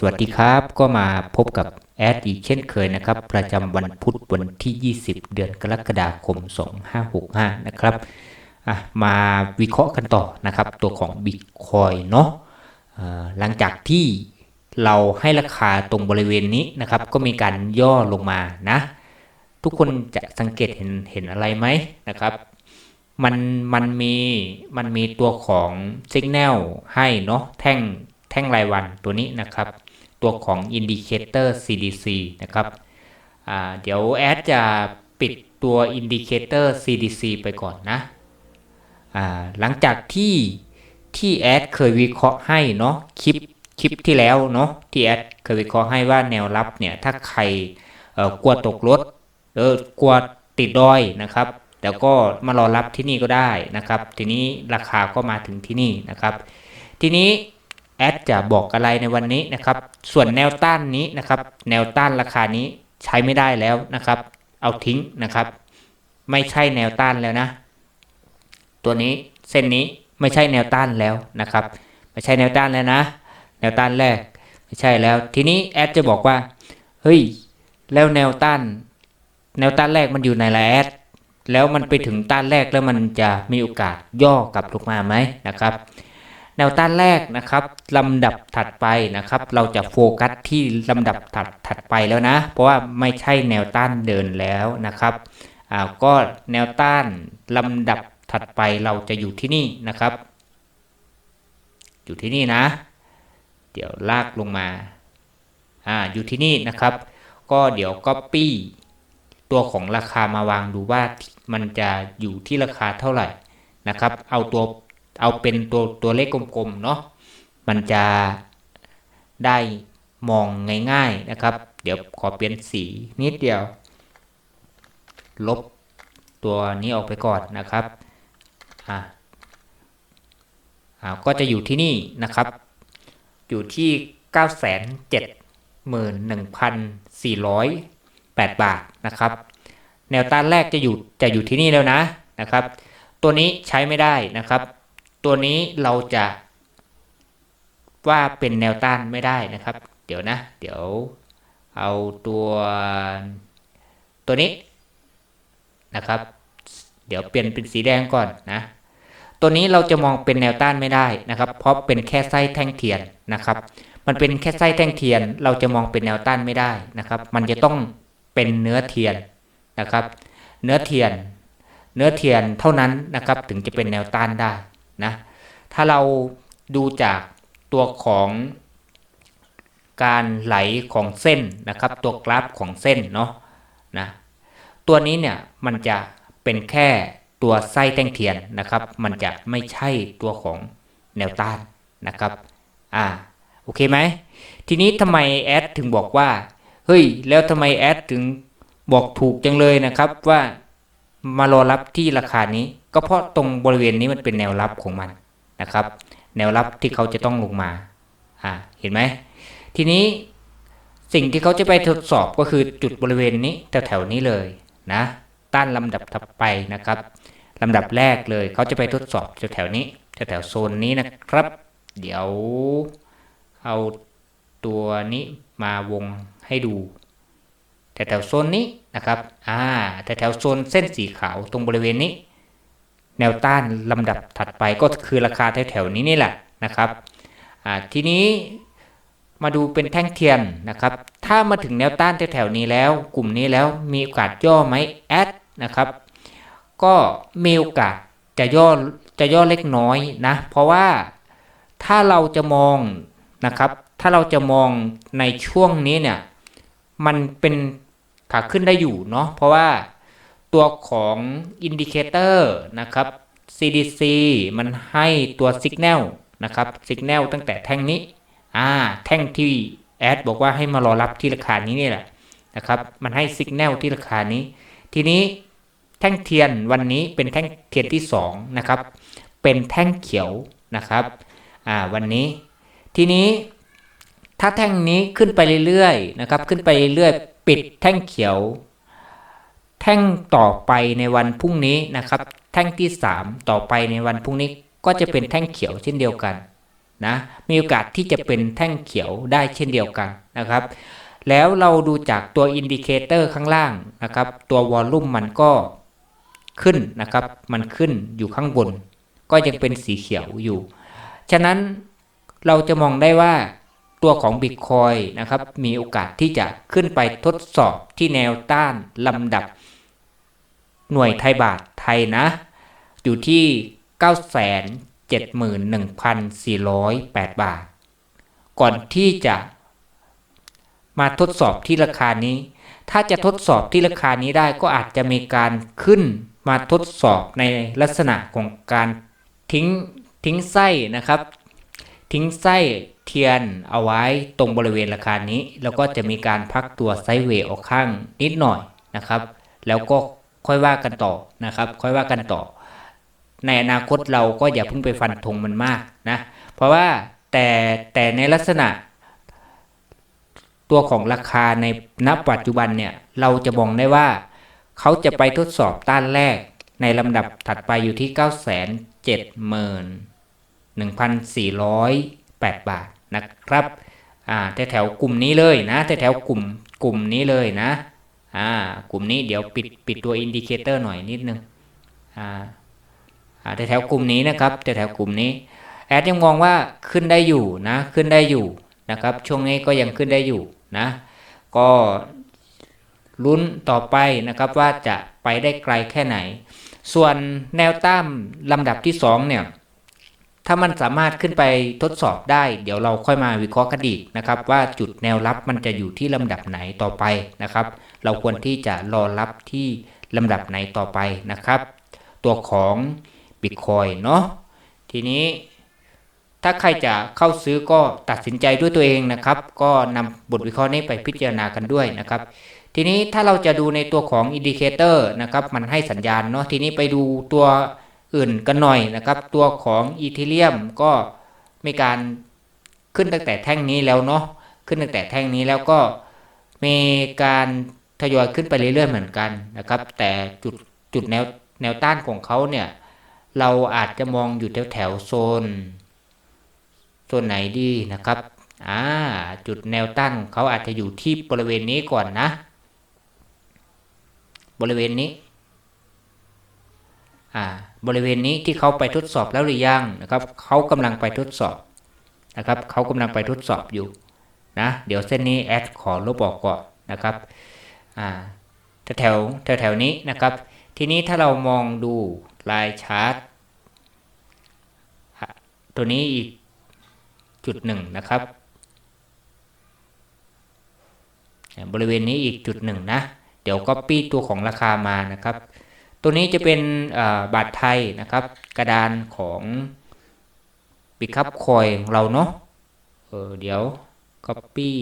สวัสดีครับก็มาพบกับแอดอีกเช่นเคยนะครับ ประจำวันพุธวันที่ 20 เดือนกรกฎาคม 2565 นะครับมาวิเคราะห์กันต่อนะครับ ตัวของบิตคอยเนาะหลังจากที่เราให้ราคาตรงบริเวณนี้นะครับ ก็มีการย่อลงมานะ ทุกคนจะสังเกตเห็นเห็นอะไรไหมนะครับมันมันมีมันมีตัวของสัญญาณให้เนาะแท่งแท่งรายวันตัวนี้นะครับ ตัวของ Indicator CDC นะครับเดี๋ยวแอดจะปิดตัว Indicator CDC ไปก่อนนะหลังจากที่ที่แอดเคยวิเคราะห์ให้เนาะคลิปคลิปที่แล้วเนาะที่แอดเคยวิเคราะห์ให้ว่าแนวรับเนี่ยถ้าใครกลัวตกรถเออกลัวติดดอยนะครับ แล้วก็มารอรับที่นี่ก็ได้นะครับ ทีนี้ราคาก็มาถึงที่นี่นะครับ ทีนี้ แอดจะบอกอะไรในวันนี้นะครับ ส่วนแนวต้านนี้นะครับ แนวต้านราคานี้ใช้ไม่ได้แล้วนะครับ เอาทิ้งนะครับ ไม่ใช่แนวต้านแล้วนะ ตัวนี้เส้นนี้ไม่ใช่แนวต้านแล้วนะครับ ไม่ใช่แนวต้านแล้วนะ แนวต้านแรกไม่ใช่แล้ว ทีนี้แอดจะบอกว่า เฮ้ย แล้วแนวต้าน แนวต้านแรกมันอยู่ในละแอด แล้วมันไปถึงต้านแรกแล้วมันจะมีโอกาสย่อกลับลงมาไหมนะครับ แนวต้านแรกนะครับลำดับถัดไปนะครับ เราจะโฟกัสที่ลำดับถัดถัดไปแล้วนะ เพราะว่าไม่ใช่แนวต้านเดินแล้วนะครับอ่าก็แนวต้านลำดับถัดไปเราจะอยู่ที่นี่นะครับ อยู่ที่นี่นะ เดี๋ยวลากลงมาอ่าอยู่ที่นี่นะครับ ก็เดี๋ยวก็ปี้ตัวของราคามาวางดูว่ามันจะอยู่ที่ราคาเท่าไหร่นะครับ เอาตัว เอาเป็นตัวตัวเลขกลมๆเนาะมันจะได้มองง่ายๆนะครับ เดี๋ยวขอเปลี่ยนสีนิดเดียว ลบตัวนี้ออกไปก่อนนะครับอ่าอ่าก็จะอยู่ที่นี่นะครับ อยู่ที่ 971,408 บาทนะครับ แนวต้านแรกจะอยู่จะอยู่ที่นี่แล้วนะนะครับ ตัวนี้ใช้ไม่ได้นะครับ ตัวนี้เราจะว่าเป็นแนวต้านไม่ได้นะครับ เดี๋ยวนะ เดี๋ยวเอาตัวตัวนี้นะครับ เดี๋ยวเปลี่ยนเป็นสีแดงก่อนนะ ตัวนี้เราจะมองเป็นแนวต้านไม่ได้นะครับ เพราะเป็นแค่ไส้แท่งเทียนนะครับ มันเป็นแค่ไส้แท่งเทียน เราจะมองเป็นแนวต้านไม่ได้นะครับ มันจะต้องเป็นเนื้อเทียนนะครับ เนื้อเทียน เนื้อเทียนเท่านั้นนะครับ ถึงจะเป็นแนวต้านได้ นะถ้าเราดูจากตัวของการไหลของเส้นนะครับ ตัวกราฟของเส้นเนาะนะตัวนี้เนี่ยมันจะเป็นแค่ตัวไส้แท่งเทียนนะครับ มันจะไม่ใช่ตัวของแนวต้านนะครับอ่าโอเคไหมทีนี้ทำไมแอดถึงบอกว่าเฮ้ยแล้วทำไมแอดถึงบอกถูกจังเลยนะครับว่ามารอรับที่ราคานี้ ก็เพราะตรงบริเวณนี้มันเป็นแนวรับของมันนะครับ แนวรับที่เขาจะต้องลงมาอ่าเห็นไหมทีนี้สิ่งที่เขาจะไปทดสอบก็คือจุดบริเวณนี้แถวๆนี้เลยนะต้านลำดับถัดไปนะครับลำดับแรกเลยเขาจะไปทดสอบแถวๆนี้แถวๆโซนนี้นะครับ เดี๋ยวเอาตัวนี้มาวงให้ดูแถวๆโซนนี้นะครับอ่าแถวๆโซนเส้นสีขาวตรงบริเวณนี้ แนวต้านลำดับถัดไปก็คือราคาแถวๆนี้นี่แหละนะครับทีนี้มาดูเป็นแท่งเทียนนะครับ ถ้ามาถึงแนวต้านแถวๆนี้แล้ว กลุ่มนี้แล้วมีโอกาสย่อไหมแอดนะครับ ก็มีโอกาสจะย่อจะย่อเล็กน้อยนะ เพราะว่าถ้าเราจะมองนะครับ ถ้าเราจะมองในช่วงนี้เนี่ย มันเป็นขาขึ้นได้อยู่เนาะ เพราะว่า ตัวของอินดิเคเตอร์นะครับ CDC มันให้ตัว Signal นะครับ Signal ตั้งแต่แท่งนี้อ่าแท่งที่แอดบอกว่าให้มารอรับที่ราคานี้นี่แหละนะครับมันให้ Signal ที่ราคานี้ ทีนี้แท่งเทียนวันนี้เป็นแท่งเทียนที่2นะครับเป็นแท่งเขียวนะครับอ่าวันนี้ ทีนี้ถ้าแท่งนี้ขึ้นไปเรื่อยๆนะครับขึ้นไปเรื่อยๆปิดแท่งเขียว แท่งต่อไปในวันพรุ่งนี้นะครับ แท่งที่ 3 ต่อไปในวันพรุ่งนี้ก็จะเป็นแท่งเขียวเช่นเดียวกันนะมีโอกาสที่จะเป็นแท่งเขียวได้เช่นเดียวกันนะครับ แล้วเราดูจากตัวอินดิเคเตอร์ข้างล่างนะครับ ตัววอลลุ่มมันก็ขึ้นนะครับ มันขึ้นอยู่ข้างบน ก็ยังเป็นสีเขียวอยู่ ฉะนั้นเราจะมองได้ว่าตัวของ Bitcoin นะครับ มีโอกาสที่จะขึ้นไปทดสอบที่แนวต้านลำดับ หน่วยไทยบาทไทยนะ อยู่ที่ 971,408 บาท ก่อนที่จะมาทดสอบที่ราคานี้ ถ้าจะทดสอบที่ราคานี้ได้ก็อาจจะมีการขึ้นมาทดสอบในลักษณะของการทิ้งทิ้งไส้นะครับ ทิ้งไส้เทียนเอาไว้ตรงบริเวณราคานี้ แล้วก็จะมีการพักตัวไซเวย์ออกข้างนิดหน่อยนะครับ แล้วก็ ค่อยว่ากันต่อนะครับ ค่อยว่ากันต่อ ในอนาคตเราก็อย่าเพิ่งไปฟันธงมันมากนะเพราะว่าแต่แต่ในลักษณะ ตัวของราคาในณปัจจุบันเนี่ยเราจะมองได้ว่า เขาจะไปทดสอบต้านแรกในลำดับถัดไปอยู่ที่ 9 7 1,408 บาทนะครับ อ่าแถวแถวๆกลุ่มนี้เลยนะแถวแถวๆกลุ่มกลุ่มนี้เลยนะ อ่ากลุ่มนี้เดี๋ยวปิดปิดตัวอินดิเคเตอร์หน่อยนิดนึงอ่าอ่าแถวกลุ่มนี้นะครับแถวกลุ่มนี้แอดยังมองว่าขึ้นได้อยู่นะขึ้นได้อยู่นะครับ ช่วงนี้ก็ยังขึ้นได้อยู่นะ ก็ลุ้นต่อไปนะครับว่าจะไปได้ไกลแค่ไหน ส่วนแนวต้านลำดับที่สองเนี่ย ถ้ามันสามารถขึ้นไปทดสอบได้ เดี๋ยวเราค่อยมาวิเคราะห์กันอีกนะครับ ว่าจุดแนวรับมันจะอยู่ที่ลำดับไหนต่อไปนะครับ เราควรที่จะรอรับที่ลำดับไหนต่อไปนะครับ ตัวของ Bitcoin เนาะทีนี้ถ้าใครจะเข้าซื้อก็ตัดสินใจด้วยตัวเองนะครับ ก็นำบทวิเคราะห์นี้ไปพิจารณากันด้วยนะครับ ทีนี้ถ้าเราจะดูในตัวของอินดิเคเตอร์นะครับ มันให้สัญญาณเนาะทีนี้ไปดูตัวอื่นกันหน่อยนะครับ ตัวของอีเทเรียมก็มีการขึ้นตั้งแต่แท่งนี้แล้วเนาะขึ้นตั้งแต่แท่งนี้แล้วก็มีการ ทยอยขึ้นไปเรื่อยๆเหมือนกันนะครับ แต่จุดจุดแนวแนวต้านของเขาเนี่ย เราอาจจะมองอยู่แถวแถวๆโซนโซนไหนดีนะครับอ่าจุดแนวต้านของเขาอาจจะอยู่ที่บริเวณนี้ก่อนนะ บริเวณนี้อ่าบริเวณนี้ที่เขาไปทดสอบแล้วหรือยังนะครับเขากำลังไปทดสอบนะครับเขากำลังไปทดสอบอยู่นะเดี๋ยวเส้นนี้แอดขอลบออกก่อนนะครับ แถวแถวแถวนี้นะครับ ทีนี้ถ้าเรามองดูลายชาร์ตตัวนี้อีกจุดหนึ่งนะครับ บริเวณนี้อีกจุดหนึ่งนะ เดี๋ยวก็ปี้ตัวของราคามานะครับ ตัวนี้จะเป็นบาทไทยนะครับ กระดานของบิคับคอยของเราเนาะเออเดี๋ยวก็ปี้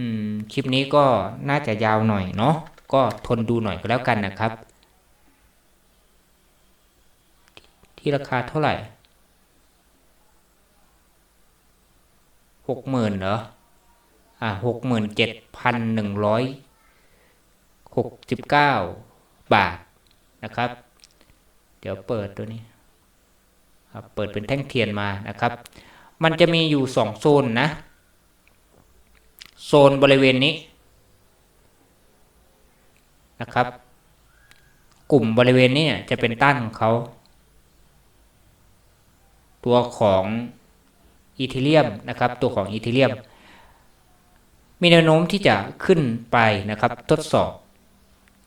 อืมคลิปนี้ก็น่าจะยาวหน่อยเนาะก็ทนดูหน่อยก็แล้วกันนะครับ ที่ราคาเท่าไหร่หกหมื่นเหรออ่าหกหมื่นเจ็ดพันหนึ่งร้อยหกสิบเก้าบาทนะครับ เดี๋ยวเปิดตัวนี้ครับเปิดเป็นแท่งเทียนมานะครับ มันจะมีอยู่สองโซนนะ โซนบริเวณนี้นะครับ กลุ่มบริเวณนี้เนี่ยจะเป็นต้านของเขา ตัวของอีเทเรียมนะครับ ตัวของอีเทเรียมมีแนวโน้มที่จะขึ้นไปนะครับ ทดสอบ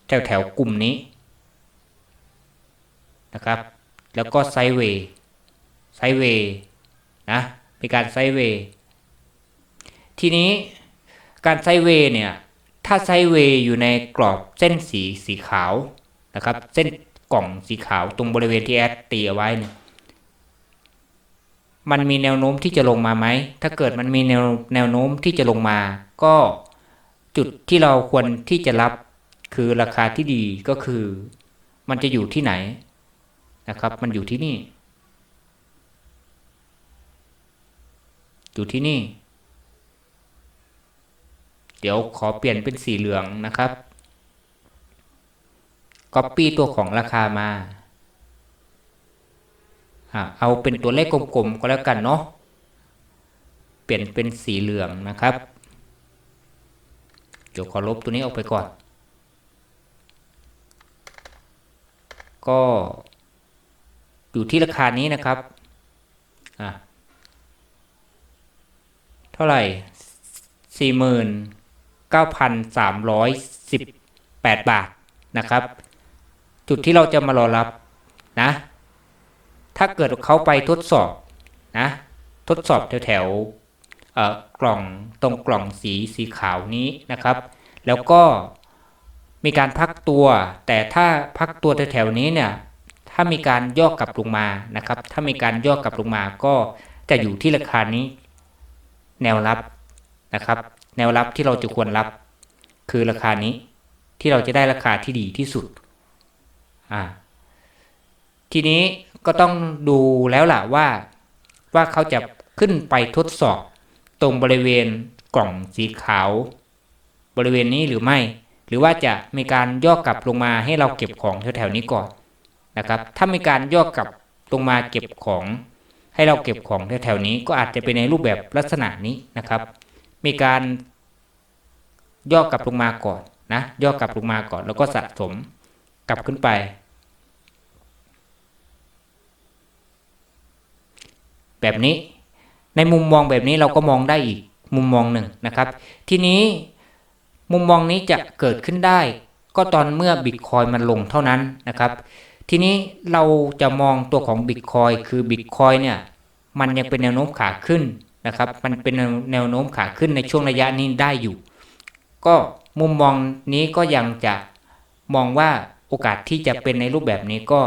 แถวแถวๆกลุ่มนี้นะครับ แล้วก็ไซเวย์ไซเวย์นะมีการไซเวย์ทีนี้ การไซเวย์เนี่ย ถ้าไซเวย์อยู่ในกรอบเส้นสีสีขาวนะครับ เส้นกล่องสีขาวตรงบริเวณที่แอดตีเอาไว้เนี่ยมันมีแนวโน้มที่จะลงมาไหม ถ้าเกิดมันมีแนวแนวโน้มที่จะลงมา ก็จุดที่เราควรที่จะรับคือราคาที่ดีก็คือ มันจะอยู่ที่ไหนนะครับ มันอยู่ที่นี่ อยู่ที่นี่ เดี๋ยวขอเปลี่ยนเป็นสีเหลืองนะครับก๊อปปี้ตัวของราคามาอเอาเป็นตัวเลขกลมๆก็แล้วกันเนาะเปลี่ยนเป็นสีเหลืองนะครับเดี๋ยวขอลบตัวนี้ออกไปก่อน ก็อยู่ที่ราคานี้นะครับเท่าไหร่สี่หมื่น เก้าพันสามร้อยสิบแปดบาทนะครับ จุดที่เราจะมารอรับนะ ถ้าเกิดเขาไปทดสอบนะ ทดสอบแถวๆเอ่อกล่องตรงกล่องสีสีขาวนี้นะครับ แล้วก็มีการพักตัว แต่ถ้าพักตัวแถวๆนี้เนี่ย ถ้ามีการย่อกลับลงมานะครับ ถ้ามีการย่อกลับลงมาก็จะอยู่ที่ราคานี้แนวรับนะครับ แนวรับที่เราจะควรรับ คือราคานี้ที่เราจะได้ราคาที่ดีที่สุดอ่าทีนี้ก็ต้องดูแล้วล่ะว่าว่าเขาจะขึ้นไปทดสอบตรงบริเวณกล่องสีขาว บริเวณนี้หรือไม่ หรือว่าจะมีการย่อกลับลงมาให้เราเก็บของแถวๆนี้ก่อนนะครับ ถ้ามีการย่อกลับลงมาเก็บของ ให้เราเก็บของแถวๆนี้ก็อาจจะเป็นในรูปแบบลักษณะนี้นะครับ มีการย่อกลับลงมาก่อนนะย่อกลับลงมาก่อน แล้วก็สะสมกลับขึ้นไป แบบนี้ในมุมมองแบบนี้เราก็มองได้อีกมุมมองหนึ่งนะครับ ทีนี้มุมมองนี้จะเกิดขึ้นได้ ก็ตอนเมื่อบิตคอยมันลงเท่านั้นนะครับ ทีนี้เราจะมองตัวของบิตคอยคือบิตคอยเนี่ยมันยังเป็นแนวโน้มขาขึ้น นะครับ มันเป็นแนวโน้มขาขึ้นในช่วงระยะนี้ได้อยู่ ก็มุมมองนี้ก็ยังจะมองว่าโอกาสที่จะเป็นในรูปแบบนี้ก็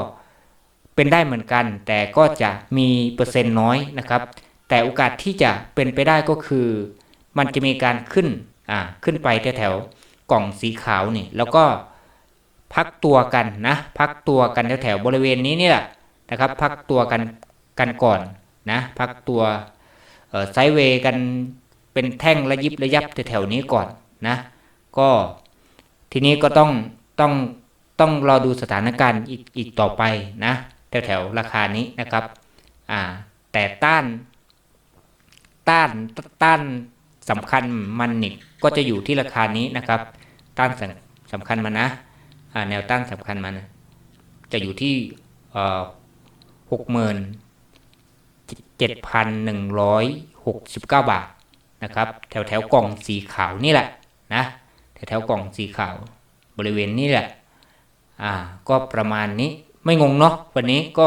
เป็นได้เหมือนกัน แต่ก็จะมีเปอร์เซ็นต์น้อยนะครับ แต่โอกาสที่จะเป็นไปได้ก็คือ มันจะมีการขึ้นอ่าขึ้นไปแถวๆกล่องสีขาวนี่ แล้วก็พักตัวกันนะพักตัวกันแถวๆบริเวณนี้นี่แหละนะครับ พักตัวกันกันก่อนนะ พักตัวเอ่อ ไซเวกันเป็นแท่งระยิบระยับแถวๆนี้ก่อนนะก็ทีนี้ก็ต้องต้องต้องรอดูสถานการณ์อีกอีกต่อไปนะแถวแถวๆราคานี้นะครับอ่าแต่ต้านต้านต้านสำคัญมันนี่ก็จะอยู่ที่ราคานี้นะครับ ต้านสำคัญมันนะแนวต้านสำคัญมันจะอยู่ที่หกหมื่น เจ็ดพันหนึ่งร้อยหกสิบเก้าบาทนะครับ แถวแถวกล่องสีขาวนี่แหละนะแถวแถวกล่องสีขาวบริเวณนี้แหละอ่าก็ประมาณนี้ไม่งงเนาะวันนี้ก็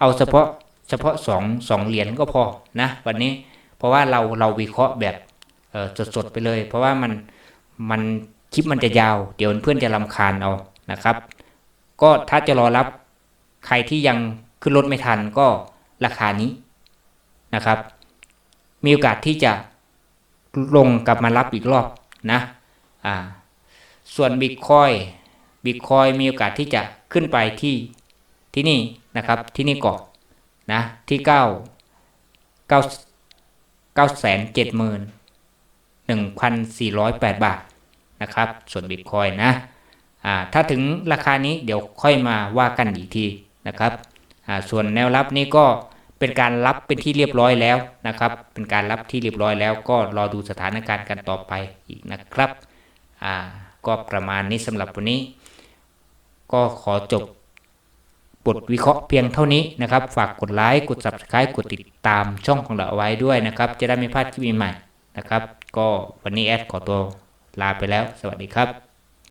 เอาเฉพาะเฉพาะสองสองเหรียญก็พอนะวันนี้เพราะว่าเราเราวิเคราะห์แบบสดๆไปเลย เพราะว่ามันมันคลิปมันจะยาว เดี๋ยวเพื่อนจะรำคาญเอานะครับ ก็ถ้าจะรอรับใครที่ยังขึ้นรถไม่ทันก็ราคานี้ นะครับ มีโอกาสที่จะลงกลับมารับอีกรอบนะอ่าส่วนบิตคอยบิตคอยมีโอกาสที่จะขึ้นไปที่ที่นี่นะครับที่นี่ก่อนนะที่เก้าเก้าเก้าแสนเจ็ดหมื่นหนึ่งพันสี่ร้อยแปดบาทนะครับ ส่วนบิตคอยนะอ่าถ้าถึงราคานี้เดี๋ยวค่อยมาว่ากันอีกทีนะครับอ่าส่วนแนวรับนี้ก็ เป็นการรับเป็นที่เรียบร้อยแล้วนะครับ เป็นการรับที่เรียบร้อยแล้ว ก็รอดูสถานการณ์กันต่อไปอีกนะครับอ่าก็ประมาณนี้สำหรับวันนี้ ก็ขอจบบทวิเคราะห์เพียงเท่านี้นะครับ ฝากกดไลค์กด subscribe กดติดตามช่องของเราไว้ด้วยนะครับ จะได้ไม่พลาดคลิปใหม่นะครับ ก็วันนี้แอดขอตัวลาไปแล้ว สวัสดีครับ